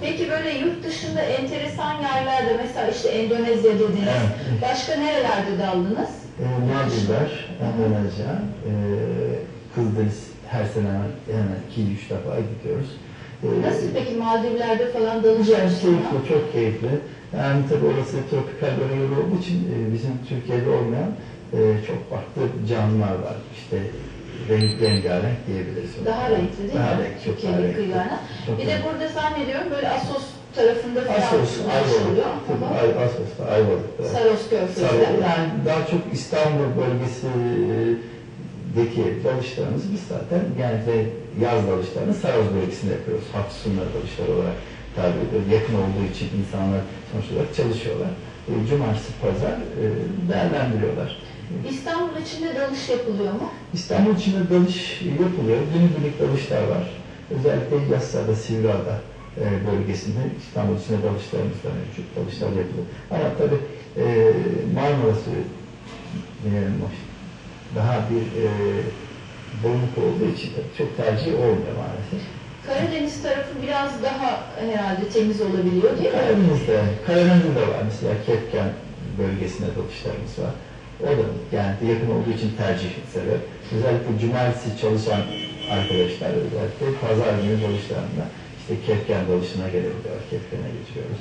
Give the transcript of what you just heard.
Peki böyle yurt dışında enteresan yerlerde mesela işte Endonezya dediniz. Evet. Başka nerelerde daldınız? E, Maldivler, Endonezya, e, Kıbrıs her sene hemen iki üç defa gidiyoruz. E, Nasıl peki Maldivler'de falan Güzel, açısından? keyifli, çok keyifli. Yani tabii orası tropikal bölge olduğu için e, bizim Türkiye'de olmayan e, çok farklı canlılar var. İşte renk, rengarenk diyebiliriz. ona. Daha renkli değil Daha mi? renkli, çok daha renkli. kıyılarına. Çok Bir de burada zannediyorum böyle Asos tarafında falan dalış oluyor. Ayvalık, tabii Assos'ta, Ayvalık'ta. Saros Körfezi'de. Yani daha çok İstanbul bölgesindeki dalışlarımız biz zaten genellikle yaz dalışlarını Saros bölgesinde yapıyoruz. Hafta sonları dalışlar olarak tabi ediyoruz. Yakın olduğu için insanlar sonuç olarak çalışıyorlar. E, Cumartesi, pazar e, değerlendiriyorlar. İstanbul içinde dalış yapılıyor mu? İstanbul içinde dalış yapılıyor. Günübirlik dalışlar var. Özellikle Yassıada, Sivriada e, bölgesinde İstanbul içinde dalışlarımız da mevcut. Dalışlar yapılıyor. Ama tabii e, Marmara'sı e, daha bir e, bolluk olduğu için çok tercih olmuyor maalesef. Karadeniz tarafı biraz daha herhalde temiz olabiliyor değil mi? Karadeniz'de, Karadeniz'de de var mesela Kepken bölgesinde dalışlarımız var. O da yani yakın olduğu için tercih sebep. Özellikle cumartesi çalışan arkadaşlar özellikle pazar günü dalışlarında işte Kepken dalışına gelebiliyor. Kepken'e geçiyoruz.